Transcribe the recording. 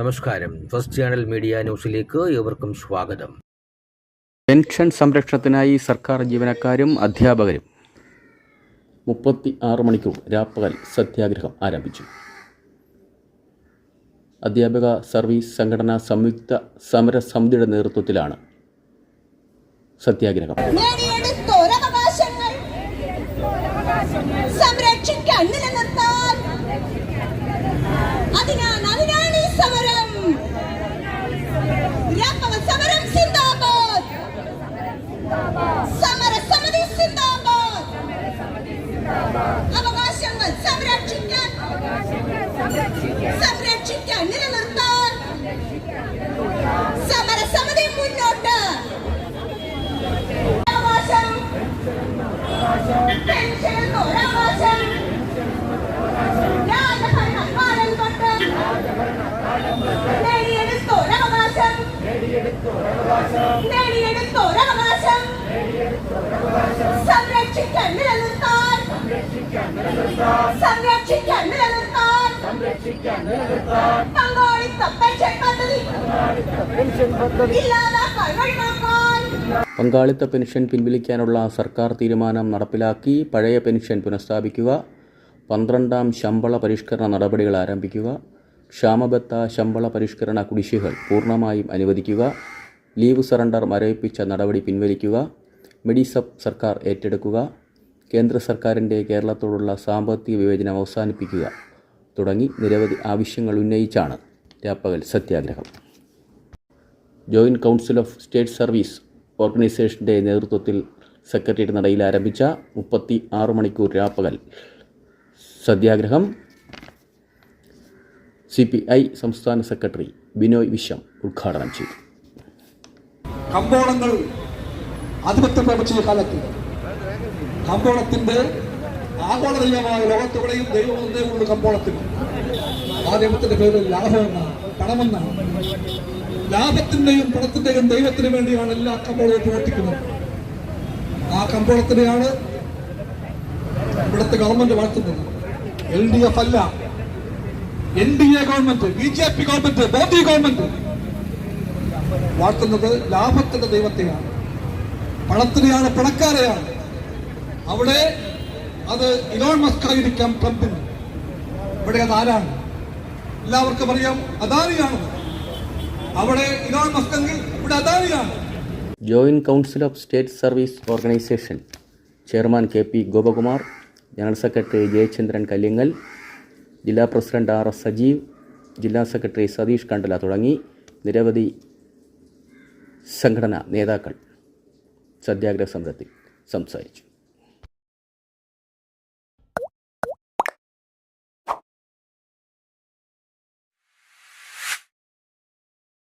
നമസ്കാരം. First channel media ന്യൂസിലേക്ക് ഏവർക്കും സ്വാഗതം. പെൻഷൻ സംരക്ഷണത്തിനായി സർക്കാർ ജീവനക്കാരും അധ്യാപകരും. മുപ്പത്തി ആറ് മണിക്കൂർ രാപ്പകൽ സത്യാഗ്രഹം ആരംഭിച്ചു. അധ്യാപക സർവീസ് സംഘടന സംയുക്ത സമരസമിതിയുടെ നേതൃത്വത്തിലാണ് സത്യാഗ്രഹം. സംരക്ഷിക്കാൻ നിലനിർത്താൻ അവകാശങ്ങൾ സംരക്ഷിക്കാൻ സംരക്ഷിക്കാൻ നിലനിർത്താൻ സമരസമിതി മുന്നോട്ട്. അവകാശം പങ്കാളിത്ത പെൻഷൻ പിൻവലിക്കാനുള്ള സർക്കാർ തീരുമാനം നടപ്പിലാക്കി പഴയ പെൻഷൻ പുനഃസ്ഥാപിക്കുക. പന്ത്രണ്ടാം ശമ്പള പരിഷ്കരണ നടപടികൾ ആരംഭിക്കുക. ക്ഷാമബത്ത ശമ്പള പരിഷ്കരണ കുടിശ്ശികൾ പൂർണമായും അനുവദിക്കുക. ലീവ് സറണ്ടർ മരവിപ്പിച്ച നടപടി പിൻവലിക്കുക. മെഡിസബ് സർക്കാർ ഏറ്റെടുക്കുക. കേന്ദ്ര സർക്കാരിന്റെ കേരളത്തോടുള്ള സാമ്പത്തിക വിവേചനം അവസാനിപ്പിക്കുക. തുടങ്ങി നിരവധി ആവശ്യങ്ങൾ ഉന്നയിച്ചാണ് രാപ്പകൽ സത്യാഗ്രഹം. Joint council of state service ഓർഗനൈസേഷന്റെ നേതൃത്വത്തിൽ സെക്രട്ടേറിയറ്റ് നടയിൽ ആരംഭിച്ച മുപ്പത്തി ആറ് മണിക്കൂർ രാപ്പകൽ സത്യാഗ്രഹം സി പി ഐ സംസ്ഥാന സെക്രട്ടറി ബിനോയ് വിശ്വം ഉദ്ഘാടനം ചെയ്തു. കമ്പോളങ്ങൾ ആധിപത്യം പ്രാപിച്ച കാലത്ത് കമ്പോളത്തിന്റെ ആഗോള ദൈവമായ ലോകത്തുകളെയും ദൈവം ഒന്നേ കമ്പോളത്തിൽ. കമ്പോളത്തിന് ആ ദൈവത്തിന്റെ പേര് ലാഭമെന്നാണ് പണമെന്നാണ് ലാഭത്തിന്റെയും പണത്തിന്റെയും ദൈവത്തിന് വേണ്ടിയാണ് എല്ലാ കമ്പോളവും പ്രവർത്തിക്കുന്നത്. ആ കമ്പോളത്തിനെയാണ് ഇവിടുത്തെ ഗവൺമെന്റ് വളർത്തുന്നത്. എൽ ഡി എഫ് അല്ല. N D A government B J P government Modi government വാഴ്ത്തുന്നത് ലാഭത്തിന്റെ ദൈവത്തെയാണ്. പണത്തിനെയാണ് പണക്കാരെയാണ്. അവിടെ അത് ഇലോൺ മസ്ക് ആയിരിക്കാം ട്രംപിന് ഇവിടെ അത് ആരാണ്? എല്ലാവർക്കും അറിയാം അദാനിയാണ്. അവിടെ ഇലോൺ മസ്ക് എങ്കിൽ ഇവിടെ അദാനിയാണ്. Joint council of state service organisation chairman K P Gopakumar general secretary Jayachandran Kallingal ജില്ലാ പ്രസിഡന്റ് ആർ എസ് സജീവ് ജില്ലാ സെക്രട്ടറി സതീഷ് കണ്ടല തുടങ്ങി നിരവധി സംഘടനാ നേതാക്കൾ സത്യാഗ്രഹ സമരത്തിൽ സംസാരിച്ചു.